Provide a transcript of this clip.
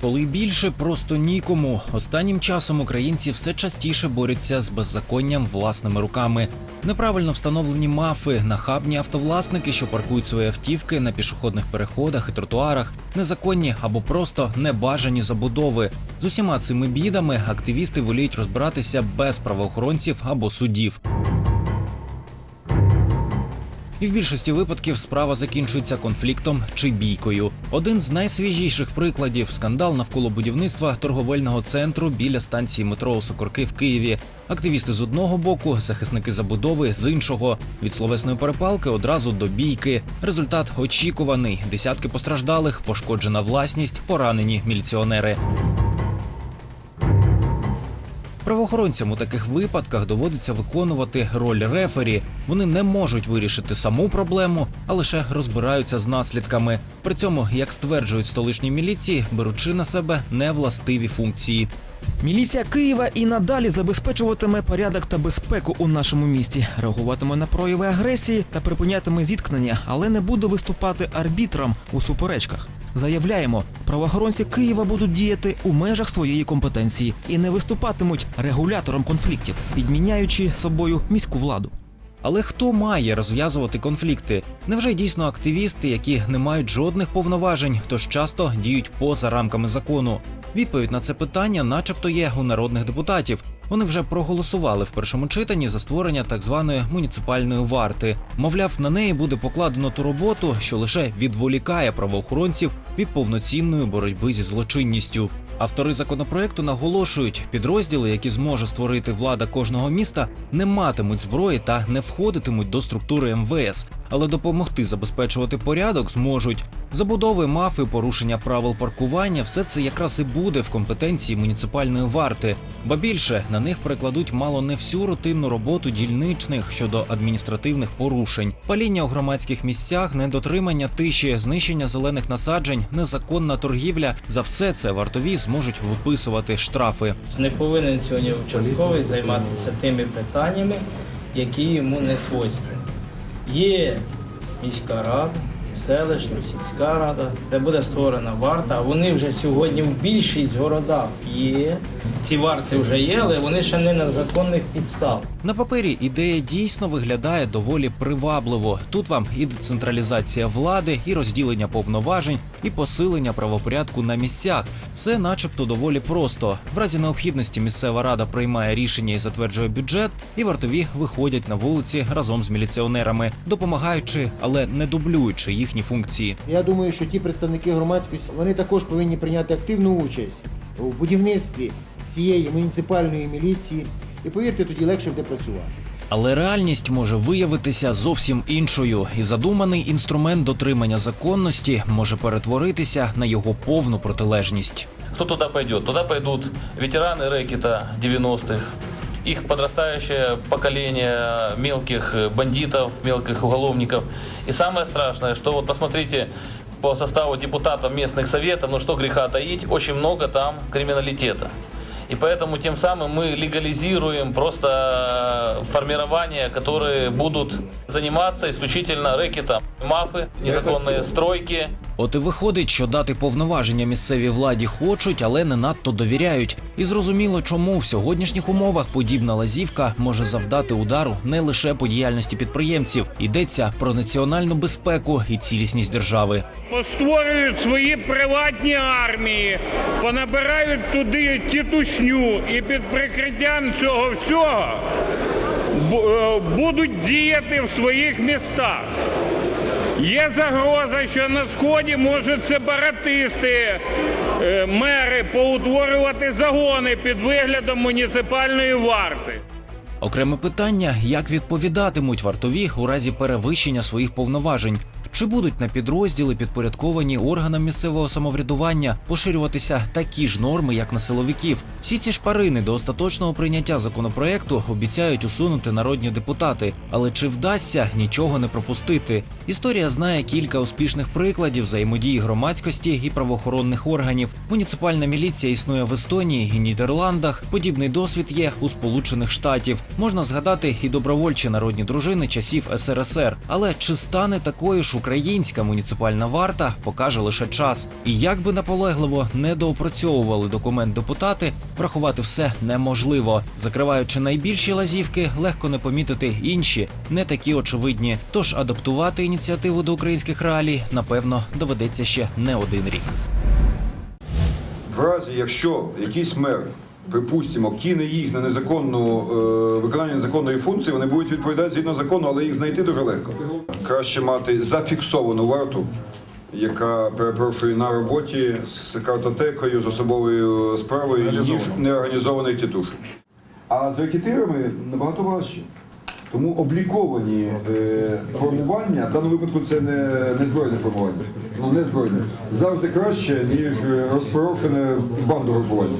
Коли більше просто нікому. Останнім часом українці все частіше борються з беззаконням власними руками. Неправильно встановлені мафи, нахабні автовласники, що паркують свої автівки на пішохідних переходах і тротуарах, незаконні або просто небажані забудови. З усіма цими бідами активісти воліють розбиратися без правоохоронців або судів. І в більшості випадків справа закінчується конфліктом чи бійкою. Один з найсвіжіших прикладів скандал навколо будівництва торговельного центру біля станції метро Сокорки в Києві. Активісти з одного боку, захисники забудови з іншого. Від словесної перепалки одразу до бійки. Результат очікуваний: десятки постраждалих, пошкоджена власність, поранені міліціонери. Правоохоронцям у таких випадках доводиться виконувати роль рефері. Вони не можуть вирішити саму проблему, а лише розбираються з наслідками. При цьому, як стверджують столичні міліції, беручи на себе невластиві функції. Міліція Києва і надалі забезпечуватиме порядок та безпеку у нашому місті, реагуватиме на прояви агресії та припинятиме зіткнення, але не буде виступати арбітром у суперечках. Заявляємо, правоохоронці Києва будуть діяти у межах своєї компетенції і не виступатимуть регулятором конфліктів, підміняючи собою міську владу. Але хто має розв'язувати конфлікти? Невже дійсно активісти, які не мають жодних повноважень, тож часто діють поза рамками закону? Відповідь на це питання, начебто, є у народних депутатів. Вони вже проголосували в першому читанні за створення так званої муніципальної варти. Мовляв, на неї буде покладено ту роботу, що лише відволікає правоохоронців від повноцінної боротьби зі злочинністю. Автори законопроекту наголошують, підрозділи, які зможе створити влада кожного міста, не матимуть зброї та не входитимуть до структури МВС, але допомогти забезпечувати порядок зможуть. Забудови, мафи, порушення правил паркування все це якраз і буде в компетенції муніципальної варти. Ба більше на них перекладуть мало не всю рутинну роботу дільничних щодо адміністративних порушень, паління у громадських місцях, недотримання тиші, знищення зелених насаджень, незаконна торгівля. За все це вартові зможуть виписувати штрафи. Не повинен сьогодні участковий займатися тими питаннями, які йому не свойственні. Є міська рада, селищна, сільська рада, де буде створена варта, вони вже сьогодні в більшість городах є. Ці варти вже є, але вони ще не на законних підставах. На папері ідея дійсно виглядає доволі привабливо. Тут вам і децентралізація влади, і розділення повноважень, і посилення правопорядку на місцях. Все, начебто, доволі просто. В разі необхідності місцева рада приймає рішення і затверджує бюджет, і вартові виходять на вулиці разом з міліціонерами, допомагаючи, але не дублюючи їхні функції. Я думаю, що ті представники громадськості вони також повинні прийняти активну участь у будівництві цієї муніципальної міліції. І повірте, тоді легше буде працювати. Але реальність може виявитися зовсім іншою, і задуманий інструмент дотримання законності може перетворитися на його повну протилежність. Кто туда пойдет? Туда пойдут ветераны рэкета 90-х, их подрастающее поколение мелких э, бандитов, мелких уголовников. И самое страшное, что вот посмотрите по составу депутатов местных советов, ну что греха таить, очень много там криминалитета. И поэтому тем самым мы легализируем просто формирования, которые будут заниматься исключительно рэкетом. Мафы, незаконные стройки, От і виходить, що дати повноваження місцевій владі хочуть, але не надто довіряють. І зрозуміло, чому в сьогоднішніх умовах подібна лазівка може завдати удару не лише по діяльності підприємців. Йдеться про національну безпеку і цілісність держави. Постворюють свої приватні армії, понабирають туди тітушню і під прикриттям цього всього е, будуть діяти в своїх містах. Є загроза, що на сході можуть сепаратисти, е, мери поутворювати загони під виглядом муніципальної варти. Окреме питання: як відповідатимуть вартові у разі перевищення своїх повноважень? Чи будуть на підрозділи, підпорядковані органам місцевого самоврядування, поширюватися такі ж норми, як на силовиків? Всі ці шпарини до остаточного прийняття законопроекту обіцяють усунути народні депутати. Але чи вдасться нічого не пропустити? Історія знає кілька успішних прикладів взаємодії громадськості і правоохоронних органів. Муніципальна міліція існує в Естонії і Нідерландах. Подібний досвід є у Сполучених Штатів. Можна згадати і добровольчі народні дружини часів СРСР. Але чи стане такою ж українська муніципальна варта, покаже лише час. І як би наполегливо не доопрацьовували документ депутати, врахувати все неможливо. Закриваючи найбільші лазівки, легко не помітити інші, не такі очевидні. Тож адаптувати ініціативу до українських реалій, напевно, доведеться ще не один рік. В разі, якщо якийсь мер, припустимо, кине їх на незаконну е, виконання незаконної функції, вони будуть відповідати згідно закону, але їх знайти дуже легко. Краще мати зафіксовану варту, яка перепрошую на роботі з картотекою, з особовою справою, ніж неорганізованих тітушок. А з рекетирами набагато важче. Тому обліковані е, формування, в даному випадку це не, не збройне формування, ну не збройне, завжди краще, ніж е, розпорошене в банду групування.